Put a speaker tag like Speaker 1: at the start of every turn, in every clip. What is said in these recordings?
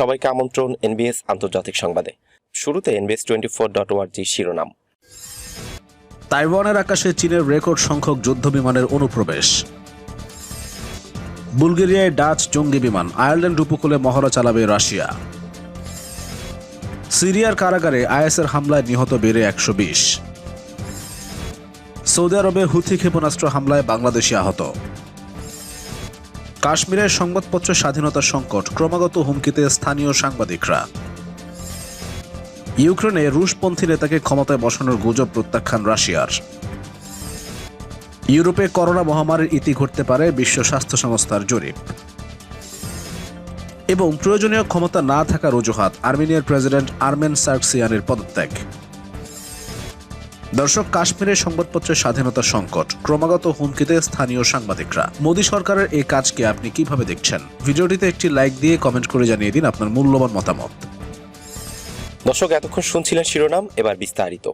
Speaker 1: সবাইকে আমন্ত্রণ এনবিএস আন্তর্জাতিক সংবাদে। শুরুতে এনবিএস টোয়েন্টি ফোর ডট ওয়ার্জি শিরোনাম।
Speaker 2: তাইওয়ানের আকাশে চীনের রেকর্ড সংখ্যক যুদ্ধ বিমানের অনুপ্রবেশ। বুলগেরিয়ায় ডাচ জঙ্গি বিমান, আয়ারল্যান্ড উপকূলে মহড়া চালাবে রাশিয়া। সিরিয়ার কারাগারে আইএসের হামলায় নিহত বেড়ে একশো বিশ। সৌদি আরবে হুথি ক্ষেপণাস্ত্র হামলায় বাংলাদেশি আহত। কাশ্মীরের সংবাদপত্র স্বাধীনতার সংকট ক্রমাগত হুমকিতে স্থানীয় সাংবাদিকরা। ইউক্রেনে রুশপন্থী নেতাকে ক্ষমতায় বসানোর গুজব প্রত্যাখ্যান রাশিয়ার। ইউরোপে করোনা মহামারীর ইতি ঘটতে পারে বিশ্ব স্বাস্থ্য সংস্থার জরিপ। এবং প্রয়োজনীয় ক্ষমতা না থাকার অজুহাত আর্মেনিয়ার প্রেসিডেন্ট আর্মেন সার্কসিয়ানের পদত্যাগ। দর্শক কাশ্মীরের সংবাদপত্রের স্বাধীনতা সংকট ক্রমাগত হুমকিতে স্থানীয় সাংবাদিকরা। মোদী সরকারের এই কাজকে আপনি কীভাবে দেখছেন? ভিডিওটিতে একটি লাইক দিয়ে কমেন্ট করে জানিয়ে দিন আপনার মূল্যবান মতামত।
Speaker 1: দর্শক এতক্ষণ শুনছিলেন শিরোনাম এবার বিস্তারিত।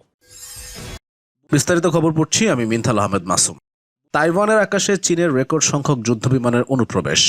Speaker 2: বিস্তারিত খবর পড়ছি আমি মিনথাল আহমেদ মাসুম। তাইওয়ানের আকাশে চীনের রেকর্ড সংখ্যক যুদ্ধবিমানের অনুপ্রবেশ।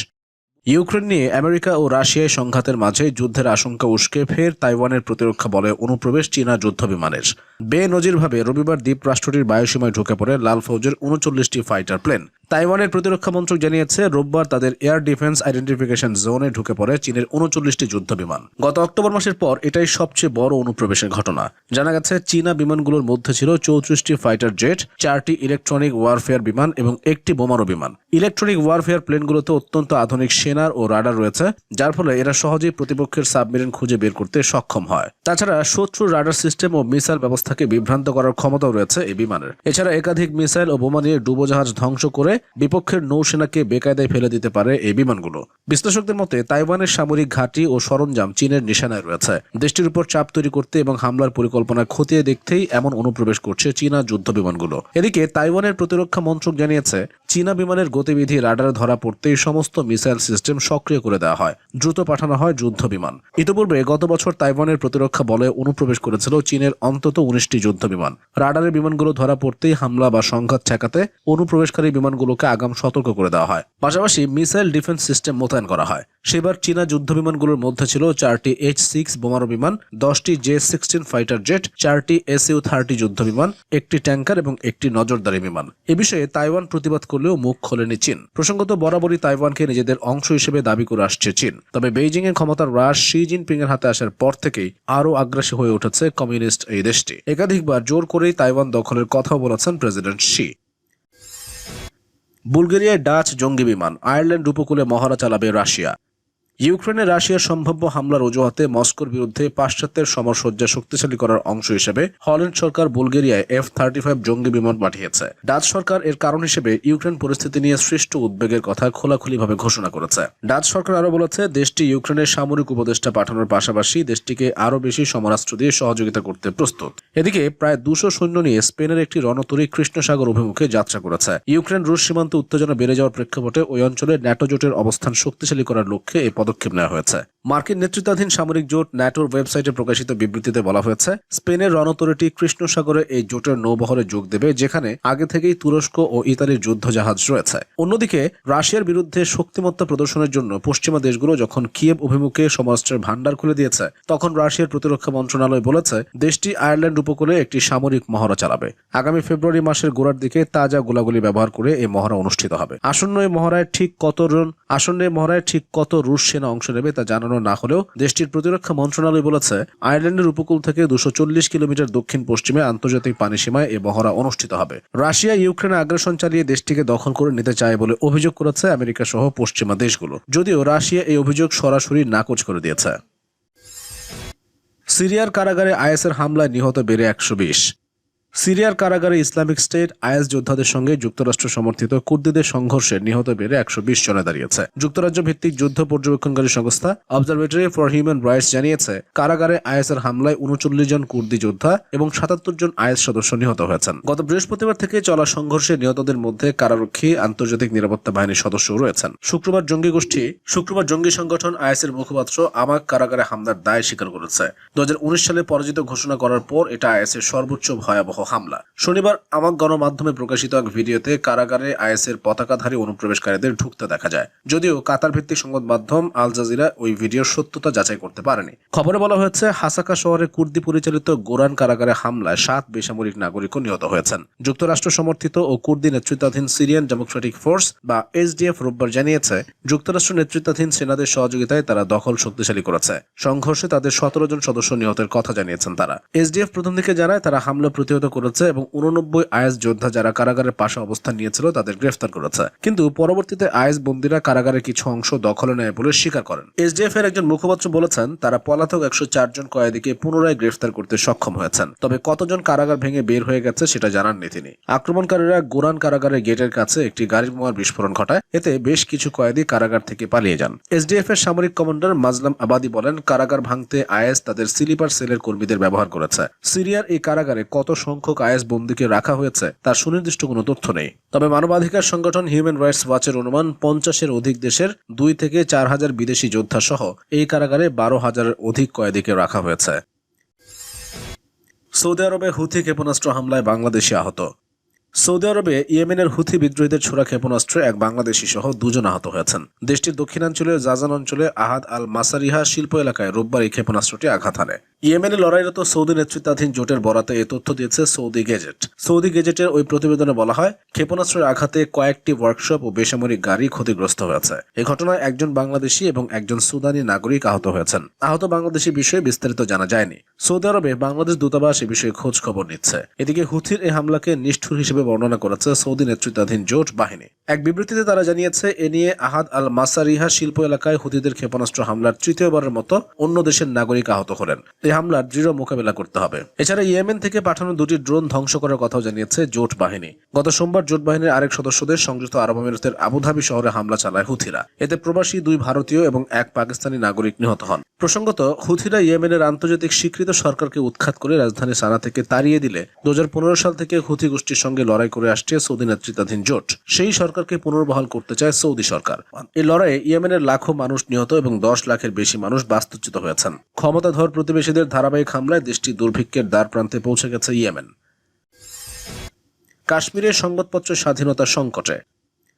Speaker 2: ইউক্রেন নিয়ে আমেরিকা ও রাশিয়ায় সংঘাতের মাঝে যুদ্ধের আশঙ্কা উস্কে ফের তাইওয়ানের প্রতিরক্ষা বলে অনুপ্রবেশ চীনা যুদ্ধবিমানের। বে নজিরভাবে রবিবার দ্বীপ রাষ্ট্রটির বায়ুসীমায় ঢুকে পড়ে লাল ফৌজের উনচল্লিশটি ফাইটার প্লেন। তাইওয়ানের প্রতিরক্ষা মন্ত্রক জানিয়েছে, রোববার তাদের এয়ার ডিফেন্স আইডেন্টিফিকেশন জোনে ঢুকে পড়ে চীনের উনচল্লিশটি যুদ্ধ বিমান গত অক্টোবর মাসের পর এটাই সবচেয়ে বড় অনুপ্রবেশের ঘটনা। জানা গেছে, চীনা বিমানগুলোর মধ্যে ছিল চৌত্রিশটি ফাইটার জেট, চারটি ইলেকট্রনিক ওয়ারফেয়ার বিমান এবং একটি বোমারু বিমান। ইলেকট্রনিক ওয়ারফেয়ার প্লেনগুলোতে অত্যন্ত আধুনিক সেনার ও রাডার রয়েছে, যার ফলে এরা সহজেই প্রতিপক্ষের সাবমেরিন খুঁজে বের করতে সক্ষম হয়। তাছাড়া শত্রুর রাডার সিস্টেম ও মিসাইল ব্যবস্থাকে বিভ্রান্ত করার ক্ষমতাও রয়েছে এই বিমানের। এছাড়া একাধিক মিসাইল ও বোমা নিয়ে ডুবোজাহাজ ধ্বংস করে বিপক্ষের নৌসেনাকে বেকায়দায় ফেলে দিতে পারে এই বিমানগুলো। বিশ্লেষকদের মতে, তাইওয়ানের সামরিক ঘাঁটি ও সরঞ্জাম চীনের নিশানায় রয়েছে। দেশটির উপর চাপ তৈরি করতে এবং হামলার পরিকল্পনা খতিয়ে দেখতেই এমন অনুপ্রবেশ করছে চীনা যুদ্ধ বিমানগুলো। এদিকে তাইওয়ানের প্রতিরক্ষা মন্ত্রক জানিয়েছে, চীনা বিমানের গতিবিধি রাডারে ধরা পড়তেই সমস্ত মিসাইল সিস্টেম সক্রিয় করে দেওয়া হয়, দ্রুত পাঠানো হয় যুদ্ধ বিমান। ইতিপূর্বে গত বছর তাইওয়ানের প্রতিরক্ষা বলে অনুপ্রবেশ করেছিল চীনের অন্তত উনিশটি যুদ্ধ বিমান। রাডারের বিমানগুলো ধরা পড়তেই হামলা বা সংঘাত ঠেকাতে অনুপ্রবেশকারী বিমানগুলোকে আগাম সতর্ক করে দেওয়া হয়। পাশাপাশি মিসাইল ডিফেন্স সিস্টেম মোতায়েন করা হয়। সেবার চীনা যুদ্ধ বিমানগুলোর মধ্যে ছিল চারটি এইচ সিক্স বোমারু বিমান, দশটি জে সিক্সটিন ফাইটার জেট, চারটি এসইউ থার্টি যুদ্ধ বিমান, একটি ট্যাঙ্কার এবং একটি নজরদারি বিমান। এ বিষয়ে তাইওয়ান প্রতিবাদ করলেও মুখ খোলেনি চীন। প্রসঙ্গত বরাবরই তাইওয়ানকে নিজেদের অংশ হিসেবে দাবি করে আসছে চীন। তবে বেইজিং এর ক্ষমতার হ্রাস শি জিনপিং এর হাতে আসার পর থেকেই আরও আগ্রাসী হয়ে উঠেছে কমিউনিস্ট এই দেশটি। একাধিকবার জোর করেই তাইওয়ান দখলের কথাও বলেছেন প্রেসিডেন্ট শি। বুলগেরিয়ায় ডাচ জঙ্গি বিমান, আয়ারল্যান্ড উপকূলে মহড়া চালাবে রাশিয়া। ইউক্রেনে রাশিয়ার সম্ভাব্য হামলার অজুহাতে মস্কোর বিরুদ্ধে পাশ্চাত্যের সমরসজ্জা শক্তিশালী করার অংশ হিসেবে হল্যান্ড সরকার বুলগেরিয়ায় এফ থার্টি ফাইভ জঙ্গি বিমান পাঠিয়েছে। ডাচ সরকার এর কারণ হিসেবে ইউক্রেন পরিস্থিতি নিয়ে সৃষ্ট উদ্বেগের কথা খোলাখুলিভাবে ঘোষণা করেছে। ডাচ সরকার আরও বলেছে, দেশটি ইউক্রেনের সামরিক উপদেষ্টা পাঠানোর পাশাপাশি দেশটিকে আরও বেশি সমরাস্ত্র দিয়ে সহযোগিতা করতে প্রস্তুত। এদিকে প্রায় দুশো সৈন্য নিয়ে স্পেনের একটি রণতরী কৃষ্ণসাগর অভিমুখে যাত্রা করেছে। ইউক্রেন রুশ সীমান্ত উত্তেজনা বেড়ে যাওয়ার প্রেক্ষাপটে ওই অঞ্চলে ন্যাটো জোটের অবস্থান শক্তিশালী করার লক্ষ্যে এই পদক্ষেপ নেওয়া হয়েছে। মার্কিন নেতৃত্বাধীন সামরিক জোট ন্যাটোর ওয়েবসাইটে প্রকাশিত বিবৃতিতে বলা হয়েছে, স্পেনের রণতরীটি কৃষ্ণসাগরে এই জোটের নৌবহরে যোগ দেবে, যেখানে আগে থেকেই তুরস্ক ও ইতালির যুদ্ধ জাহাজ রয়েছে। অন্যদিকে, রাশিয়ার বিরুদ্ধে শক্তিমত্তা প্রদর্শনের জন্য পশ্চিমা দেশগুলো যখন কিয়েব অভিমুখে সমরাস্ত্রের ভান্ডার খুলে দিয়েছে, তখন রাশিয়ার প্রতিরক্ষা মন্ত্রণালয় বলেছে, দেশটি আয়ারল্যান্ড উপকূলে একটি সামরিক মহড়া চালাবে। আগামী ফেব্রুয়ারি মাসের গোড়ার দিকে তাজা গোলাগুলি ব্যবহার করে এই মহড়া অনুষ্ঠিত হবে। আসন্ন এই মহড়ায় ঠিক কত জন আসন্ন এই মহড়ায় ঠিক কত রুশ সেনা অংশ নেবে তা জানানো না হলেও দেশটির প্রতিরক্ষা মন্ত্রণালয় বলেছে, আয়ারল্যান্ডের উপকূল থেকে দুশো কিলোমিটার দক্ষিণ পশ্চিমে আন্তর্জাতিক পানি সীমায় এই মহড়া অনুষ্ঠিত হবে। রাশিয়া ইউক্রেনে আগ্রাসন চালিয়ে দেশটিকে দখল করে নিতে চায় বলে অভিযোগ করেছে আমেরিকা সহ পশ্চিমা দেশগুলো। যদিও রাশিয়া এই অভিযোগ সরাসরি নাকচ করে দিয়েছে। সিরিয়ার কারাগারে আইএসের হামলায় নিহত বেড়ে একশো বিশ। সিরিয়ার কারাগারে ইসলামিক স্টেট, আইএস যোদ্ধাদের সঙ্গে যুক্তরাষ্ট্র সমর্থিত কুর্দিদের সংঘর্ষে নিহত বেড়ে একশো বিশ জনে দাঁড়িয়েছে। যুক্তরাজ্য ভিত্তিক যুদ্ধ পর্যবেক্ষণকারী সংস্থা অবজারভেটরি ফর হিউম্যান রাইটস জানিয়েছে, কারাগারে আইএস এর হামলায় উনচল্লিশ জন কুর্দি যোদ্ধা এবং সাতাত্তর জন আইএস সদস্য নিহত হয়েছেন। গত বৃহস্পতিবার থেকে চলা সংঘর্ষে নিহতদের মধ্যে কারারক্ষী, আন্তর্জাতিক নিরাপত্তা বাহিনীর সদস্যও রয়েছেন। শুক্রবার জঙ্গি গোষ্ঠী, শুক্রবার জঙ্গি সংগঠন আইএস এর মুখপাত্র আমাক কারাগারে হামলার দায় স্বীকার করেছে। দু হাজার উনিশ সালে পরাজিত ঘোষণা করার পর এটা আইএস এর সর্বোচ্চ ভয়াবহ হামলা। শনিবার আমাক গণমাধ্যমে প্রকাশিত এক ভিডিওতে কারাগারে আইএসের পতাকাধারী অনুপ্রবেশকারীদের ঢুকতে দেখা যায়। যদিও কাতার ভিত্তিক সংবাদ মাধ্যম আল জাজিরা ওই ভিডিওর সত্যতা যাচাই করতে পারেনি। খবরে বলা হয়েছে, হাসাকা শহরে কুর্দি পরিচালিত গোরান কারাগারে হামলায় সাত বেসামরিক নাগরিকও নিহত হয়েছেন। যুক্তরাষ্ট্র সমর্থিত ও কুর্দি নেতৃত্বাধীন সিরিয়ান ডেমোক্রেটিক ফোর্স বা এসডিএফ রোববার জানিয়েছে, যুক্তরাষ্ট্র নেতৃত্বাধীন সেনাদের সহযোগিতায় তারা দখল শক্তিশালী করেছে। সংঘর্ষে তাদের সতেরো জন সদস্য নিহতের কথা জানিয়েছেন তারা। এসডিএফ প্রথম দিকে জানায়, তারা হামলা প্রতিহত করেছে এবং উননব্বই আইএস যোদ্ধা যারা কারাগারের পাশে অবস্থান নিয়েছিল তাদের গ্রেফতার করেছে। কিন্তু পরবর্তীতে আইএস বন্দীরা কারাগারের কিছু অংশ দখলে নেয় বলে স্বীকার করেন। এসডিএফ এর একজন মুখপাত্র বলেছেন, তারা পলাতক একশো জন কয়েদিকে পুনরায় গ্রেফতার করতে সক্ষম হয়েছেন। তবে কতজন কারাগার ভেঙে বের হয়ে গেছে সেটা জানাননি তিনি। আক্রমণকারীরা গোরান কারাগারের গেটের কাছে একটি গাড়ি বোমার বিস্ফোরণ ঘটায়। এতে বেশ কিছু কয়েদি কারাগার থেকে পালিয়ে যান। এসডিএফ এর সামরিক কমান্ডার মাজলাম আবাদি বলেন, কারাগার ভাঙতে আইএস তাদের স্লিপার সেলের কর্মীদের ব্যবহার করেছে। সিরিয়ার এই কারাগারে কত সংখ্যক আইএস বন্দীকে রাখা হয়েছে, তার সুনির্দিষ্ট কোনো তথ্য নেই। তবে মানবাধিকার সংগঠন হিউম্যান রাইটস ওয়াচের অনুমান পঞ্চাশের অধিক দেশের দুই থেকে চার হাজার বিদেশি যোদ্ধা সহ এই কারাগারে বারো হাজারের অধিক কয়েদিকে রাখা হয়েছে। সৌদি আরবে হুথি ক্ষেপণাস্ত্র হামলায় বাংলাদেশি আহত। সৌদি আরবে ইয়েমেনের হুথি বিদ্রোহীদের ছোড়া ক্ষেপণাস্ত্রে এক বাংলাদেশি সহ দুজন আহত হয়েছেন। দেশটির দক্ষিণাঞ্চলের জাজান অঞ্চলে আহাদ আল মাসারিহা শিল্প এলাকায় রোববার এই ক্ষেপণাস্ত্রটি আঘাত হানে। ইয়েমেনে লড়াইরত সৌদি নেতৃত্বাধীন জোটের বরাতে এ তথ্য দিয়েছে সৌদি গেজেট। সৌদি গেজেটের ওই প্রতিবেদনে বলা হয়, ক্ষেপণাস্ত্রের আঘাতে কয়েকটি ওয়ার্কশপ ও বেসামরিক গাড়ি ক্ষতিগ্রস্ত হয়েছে। এ ঘটনায় একজন বাংলাদেশি এবং একজন সুদানি নাগরিক আহত হয়েছেন। আহত বাংলাদেশি বিষয়ে বিস্তারিত জানা যায়নি। সৌদি আরবে বাংলাদেশ দূতাবাস এ বিষয়ে খোঁজ খবর নিচ্ছে। এদিকে হুথির এই হামলাকে নিষ্ঠুর হিসেবে বর্ণনা করেছে সৌদি নেতৃত্বাধীন জোট বাহিনী। এক বিবৃতিতে তারা জানিয়েছে, এ নিয়ে আহাদ আল মাসারিহা শিল্প এলাকায় হুতিদের ক্ষেপণাস্ত্র হামলার তৃতীয়বারের মতো অন্য দেশের নাগরিক আহত হলেন। এই হামলার দৃঢ় মোকাবেলা করতে হবে। এছাড়া ইয়েমেন থেকে পাঠানো দুটি ড্রোন ধ্বংস করার কথাও জানিয়েছে জোট বাহিনী। গত সোমবার জোট বাহিনীর আরেক সদস্যদের সংযুক্ত আরব আমিরাতের আবুধাবি শহরে হামলা চালায় হুথিরা। এতে প্রবাসী দুই ভারতীয় এবং এক পাকিস্তানি নাগরিক নিহত হন। প্রসঙ্গত, হুথিরা ইয়েমেনের আন্তর্জাতিক স্বীকৃত সরকারকে উৎখাত করে রাজধানী সানা থেকে তাড়িয়ে দিলে দু হাজার পনেরো সাল থেকে হুথি গোষ্ঠীর সঙ্গে লড়াই করে আসছে সৌদি নেতৃত্বাধীন জোট। সেই সরকারকে পুনর্বহাল করতে চায় সৌদি সরকার। এই লড়াইয়ে ইয়েমেনের লাখো মানুষ নিহত এবং দশ লাখের বেশি মানুষ বাস্তুচ্যুত হয়েছেন। ক্ষমতাধর প্রতিবেশীদের ধারাবাহিক হামলায় দেশটি দুর্ভিক্ষের দ্বার প্রান্তে পৌঁছে গেছে ইয়েমেন। কাশ্মীরের সংবাদপত্র স্বাধীনতা সংকটে।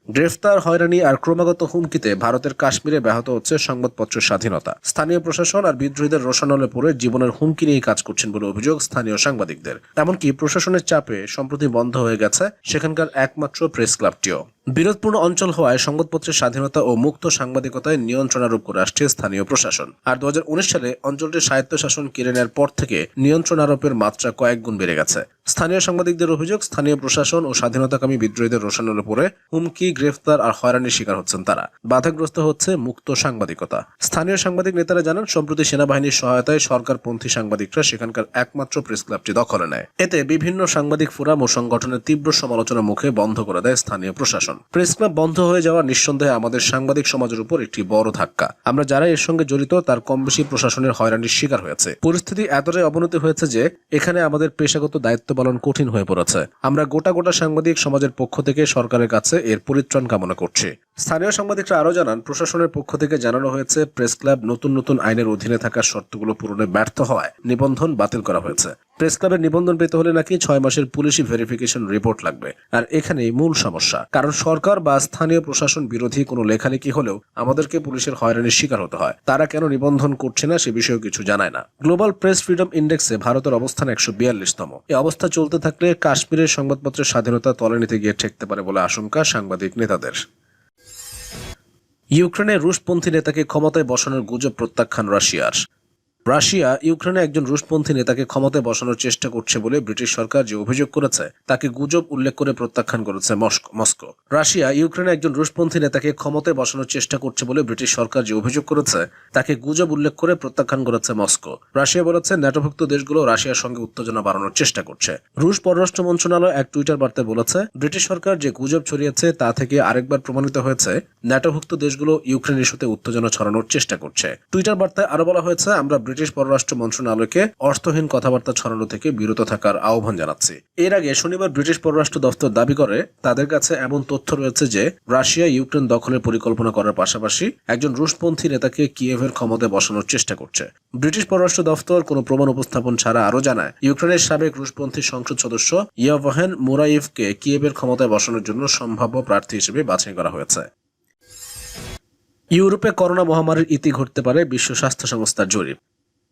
Speaker 2: গ্রেফতার, হয়রানি আর ক্রমাগত হুমকিতে ভারতের কাশ্মীরে ব্যাহত হচ্ছে সংবাদপত্র স্বাধীনতা। স্থানীয় প্রশাসন আর বিদ্রোহীদের রোশানলে পড়ে জীবনের হুমকি নিয়ে কাজ করছেন বলে অভিযোগ স্থানীয় সাংবাদিকদের। এমনকি প্রশাসনের চাপে সম্প্রতি বন্ধ হয়ে গেছে সেখানকার একমাত্র প্রেস ক্লাবটিও বিরোধপূর্ণ অঞ্চল হওয়ায় সংবাদপত্রের স্বাধীনতা ও মুক্ত সাংবাদিকতায় নিয়ন্ত্রণারোপ করে আসছে স্থানীয় প্রশাসন। আর দু হাজার উনিশ সালে অঞ্চলটির স্বায়ত্তশাসন কেড়ে নেওয়ার পর থেকে নিয়ন্ত্রণ আরোপের মাত্রা কয়েক গুণ বেড়ে গেছে। স্থানীয় সাংবাদিকদের অভিযোগ, স্থানীয় প্রশাসন ও স্বাধীনতাকামী বিদ্রোহীদের রোশানলে উপরে হুমকি, গ্রেফতার আর হয়রানির শিকার হচ্ছেন তারা। বাধাগ্রস্ত হচ্ছে মুক্ত সাংবাদিকতা। স্থানীয় সাংবাদিক নেতারা জানান, সম্প্রতি সেনাবাহিনীর সহায়তায় সরকারপন্থী সাংবাদিকরা সেখানকার একমাত্র প্রেস ক্লাবটি দখলে নেয়। এতে বিভিন্ন সাংবাদিক ফোরাম ও সংগঠনের তীব্র সমালোচনার মুখে বন্ধ করে দেয় স্থানীয় প্রশাসন। প্রেস ক্লাব বন্ধ হয়ে যাওয়া নিঃসন্দেহে আমাদের সাংবাদিক সমাজের উপর একটি বড় ধাক্কা। আমরা যারা এর সঙ্গে জড়িত, তার কম বেশি প্রশাসনের হয়রানির শিকার হয়েছে। পরিস্থিতি এতটাই অবনতি হয়েছে যে, এখানে আমাদের পেশাগত দায়িত্ব পালন কঠিন হয়ে পড়েছে। আমরা গোটা গোটা সাংবাদিক সমাজের পক্ষ থেকে সরকারের কাছে এর পরিত্রাণ কামনা করছি। স্থানীয় সাংবাদিকরা আরও জানান, প্রশাসনের পক্ষ থেকে জানানো হয়েছে, প্রেস ক্লাব নতুন নতুন আইনের অধীনে থাকা শর্তগুলো পূরণে ব্যর্থ হওয়ায় নিবন্ধন বাতিল করা হয়েছে। প্রেস ক্লাবের নিবন্ধন পেতে হলে নাকি ছয় মাসের পুলিশি ভেরিফিকেশন রিপোর্ট লাগবে। আর এখানেই মূল সমস্যা, কারণ সরকার বা স্থানীয় প্রশাসন বিরোধী কোনো লেখালেখি হলেও আমাদেরকে পুলিশের হয়রানির শিকার হতে হয়। তারা কেন নিবন্ধন করছে না সে বিষয়েও কিছু জানায় না। গ্লোবাল প্রেস ফ্রিডম ইন্ডেক্সে ভারতের অবস্থান একশো বিয়াল্লিশতম। এই অবস্থা চলতে থাকলে কাশ্মীরের সংবাদপত্রের স্বাধীনতা তলে নিতে গিয়ে ঠেকতে পারে বলে আশঙ্কা সাংবাদিক নেতাদের। ইউক্রেনে রুশপন্থী নেতাকে ক্ষমতায় বসানোর গুজব প্রত্যাখ্যান রাশিয়ার। রাশিয়া ইউক্রেনে একজন রুশপন্থী নেতাকে ক্ষমতায় বসানোর চেষ্টা করছে বলে ব্রিটিশ সরকার যে অভিযোগ করেছে, তাকে গুজব উল্লেখ করে প্রত্যাখ্যান করেছে মস্কো রাশিয়া ইউক্রেনে একজন রুশপন্থী নেতাকে ক্ষমতায় বসানোর চেষ্টা করছে বলে ব্রিটিশ সরকার যে অভিযোগ করেছে, তাকে গুজব উল্লেখ করে প্রত্যাখ্যান করেছে মস্কো। রাশিয়া বলেছে ন্যাটোভুক্ত দেশগুলো রাশিয়ার সঙ্গে উত্তেজনা বাড়ানোর চেষ্টা করছে। রুশ পররাষ্ট্র মন্ত্রণালয় এক টুইটার বার্তায় বলেছে, ব্রিটিশ সরকার যে গুজব ছড়িয়েছে তা থেকে আরেকবার প্রমাণিত হয়েছে ন্যাটোভুক্ত দেশগুলো ইউক্রেন ইস্যুতে উত্তেজনা ছড়ানোর চেষ্টা করছে। টুইটার বার্তায় আরও বলা হয়েছে, আমরা ব্রিটিশ পররাষ্ট্র মন্ত্রণালয়কে অর্থহীন কথাবার্তা ছড়ানো থেকে বিরত থাকার আহ্বান জানাচ্ছি। এর আগে শনিবার ব্রিটিশ পররাষ্ট্র দফতর দাবি করে, তাদের কাছে এমন তথ্য রয়েছে যে, রাশিয়া ইউক্রেন দখলের পরিকল্পনা করার পাশাপাশি একজন রুশপন্থী নেতাকে কিয়েভের ক্ষমতায় বসানোর চেষ্টা করছে। ব্রিটিশ পররাষ্ট্র দফতর কোনো প্রমাণ উপস্থাপন ছাড়া আরও জানায়, ইউক্রেনের সাবেক রুশপন্থী সংসদ সদস্য ইয়াভহেন মুরাইভকে কিয়েভের ক্ষমতায় বসানোর জন্য সম্ভাব্য প্রার্থী হিসেবে বাছাই করা হয়েছে। ইউরোপে করোনা মহামারীর ইতি ঘটতে পারে বিশ্ব স্বাস্থ্য সংস্থার জরিপ।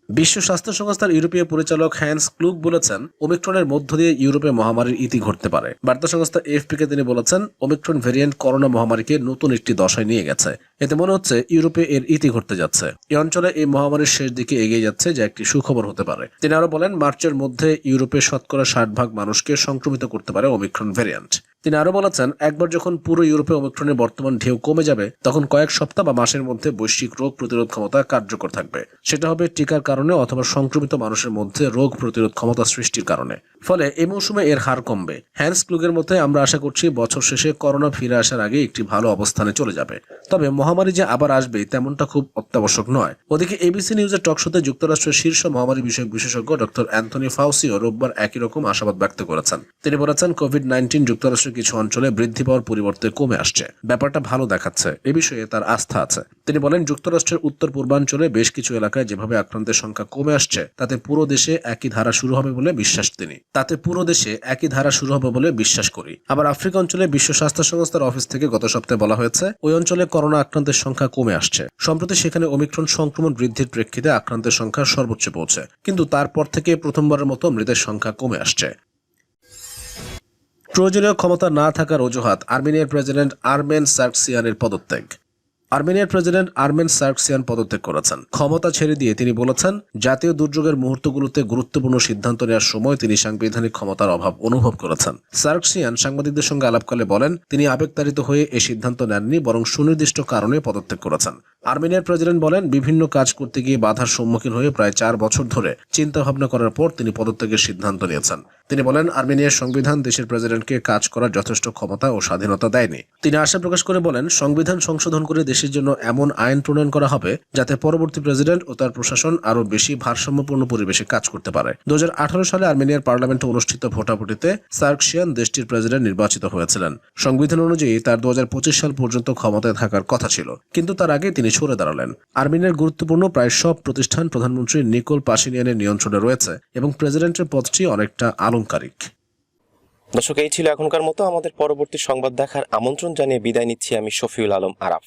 Speaker 2: বিশ্ব স্বাস্থ্য সংস্থার ইউরোপীয় পরিচালক হ্যান্স ক্লুক বলেছেন, ওমিক্রনের মধ্য দিয়ে ইউরোপে মহামারীর ইতি ঘটতে পারে। বার্তা সংস্থা এফপি কে তিনি বলেছেন, ওমিক্রন ভেরিয়েন্ট করোনা মহামারীকে নতুন একটি দশায় নিয়ে গেছে। এতে মনে হচ্ছে ইউরোপে এর ইতি ঘটতে যাচ্ছে। এই অঞ্চলে এই মহামারীর শেষ দিকে এগিয়ে যাচ্ছে, যা একটি সুখবর হতে পারে। তিনি আরও বলেন, মার্চের মধ্যে ইউরোপে শতকরা ষাট ভাগ মানুষকে সংক্রমিত করতে পারে ওমিক্রন ভেরিয়েন্ট। তিনি আরও বলেছেন, একবার যখন পুরো ইউরোপে ওমিক্রনের বর্তমান ঢেউ কমে যাবে, তখন কয়েক সপ্তাহ বা মাসের মধ্যে বৈশ্বিক রোগ প্রতিরোধ ক্ষমতা কার্যকর থাকবে। সেটা হবে টিকার কারণে অথবা সংক্রমিত মানুষের মধ্যে রোগ প্রতিরোধ ক্ষমতা সৃষ্টির কারণে। ফলে এই মৌসুমে এর হার কমবে। হ্যান্স ক্লুগের মতে, আমরা আশা করছি বছর শেষে করোনা ফিরে আসার আগে একটি ভালো অবস্থানে চলে যাবে। তবে মহামারী যে আবার আসবে, তেমনটা খুব অত্যাবশ্যক নয়। ওদিকে এবিসি নিউজের টকশোতে যুক্তরাষ্ট্রের শীর্ষ মহামারী বিষয়ক বিশেষজ্ঞ ডক্টর অ্যান্থনি ফাউসিও রোববার একই রকম আশাবাদ ব্যক্ত করেছেন। তিনি বলেছেন, কোভিড নাইন্টিন যুক্তরাষ্ট্রের কিছু অঞ্চলে বৃদ্ধি পাওয়ার পরিবর্তে কমে আসছে। ব্যাপারটা ভালো দেখাচ্ছে। এ বিষয়ে তার আস্থা আছে। তিনি বলেন, যুক্তরাষ্ট্রের উত্তর পূর্বাঞ্চলে বেশ কিছু এলাকায় যেভাবে আক্রান্তের সংখ্যা কমে আসছে, তাতে পুরো দেশে একই ধারা শুরু হবে বলে বিশ্বাস তিনি। তাতে পুরো দেশে একই ধারা শুরু হবে বলে বিশ্বাস করি। আবার আফ্রিকা অঞ্চলে বিশ্ব স্বাস্থ্য সংস্থার অফিস থেকে গত সপ্তাহে বলা হয়েছে, ওই অঞ্চলে করোনা আক্রান্তের সংখ্যা কমে আসছে। সম্প্রতি সেখানে ওমিক্রন সংক্রমণ বৃদ্ধির প্রেক্ষিতে আক্রান্তের সংখ্যা সর্বোচ্চ পৌঁছে। কিন্তু তারপর থেকে প্রথমবারের মতো মৃতের সংখ্যা কমে আসছে। প্রয়োজনীয় ক্ষমতা না থাকার অজুহাত আর্মেনিয়ার প্রেসিডেন্ট আর্মেন সার্কসিয়ানের পদত্যাগ। আর্মেনিয়ার প্রেসিডেন্ট আর্মেন সার্কসিয়ান পদত্যাগ করেছেন। ক্ষমতা ছেড়ে দিয়ে তিনি বলেছেন, জাতীয় দুর্যোগের মুহূর্তগুলোতে গুরুত্বপূর্ণ সিদ্ধান্ত নেওয়ার সময় তিনি সাংবিধানিক ক্ষমতার অভাব অনুভব করেছেন। সার্কসিয়ান সাংবাদিকদের সঙ্গে আলাপকালে বলেন, তিনি আবেগতাড়িত হয়ে এই সিদ্ধান্ত নেননি, বরং সুনির্দিষ্ট কারণে পদত্যাগ করেছেন। আর্মেনিয়ার প্রেসিডেন্ট বলেন, বিভিন্ন কাজ করতে গিয়ে বাধার সম্মুখীন হয়ে প্রায় চার বছর ধরে চিন্তা ভাবনা করার পর তিনি পদত্যাগের সিদ্ধান্ত নিয়েছেন। তিনি বলেন, আর্মেনিয়ার সংবিধান দেশের প্রেসিডেন্টকে কাজ করার যথেষ্ট ক্ষমতা ও স্বাধীনতা দেয়নি। তিনি আশা প্রকাশ করে বলেন, সংবিধান সংশোধন করে দেশের জন্য এমন আইন প্রণয়ন করা হবে যাতে পরবর্তী প্রেসিডেন্ট ও তার প্রশাসন আরও বেশি ভারসাম্যপূর্ণ পরিবেশে কাজ করতে পারে। দুহাজার আঠারো সালে আর্মেনিয়ার পার্লামেন্টে অনুষ্ঠিত ভোটাভুটিতে সার্কশিয়ান দেশটির প্রেসিডেন্ট নির্বাচিত হয়েছিলেন। সংবিধান অনুযায়ী তার দুহাজার পঁচিশ সাল পর্যন্ত ক্ষমতায় থাকার কথা ছিল, কিন্তু তার আগে তিনি সরে দাঁড়ালেন। আর্মেনিয়ার গুরুত্বপূর্ণ প্রায় সব প্রতিষ্ঠান প্রধানমন্ত্রী নিকোল পাশিনিয়ানের নিয়ন্ত্রণে রয়েছে এবং প্রেসিডেন্টের পদটি অনেকটা আলংকারিক।
Speaker 1: দর্শক, এই ছিল এখনকার মতো। আমাদের পরবর্তী সংবাদ দেখার আমন্ত্রণ জানিয়ে বিদায় নিচ্ছি আমি শফিউল আলম আরাফ।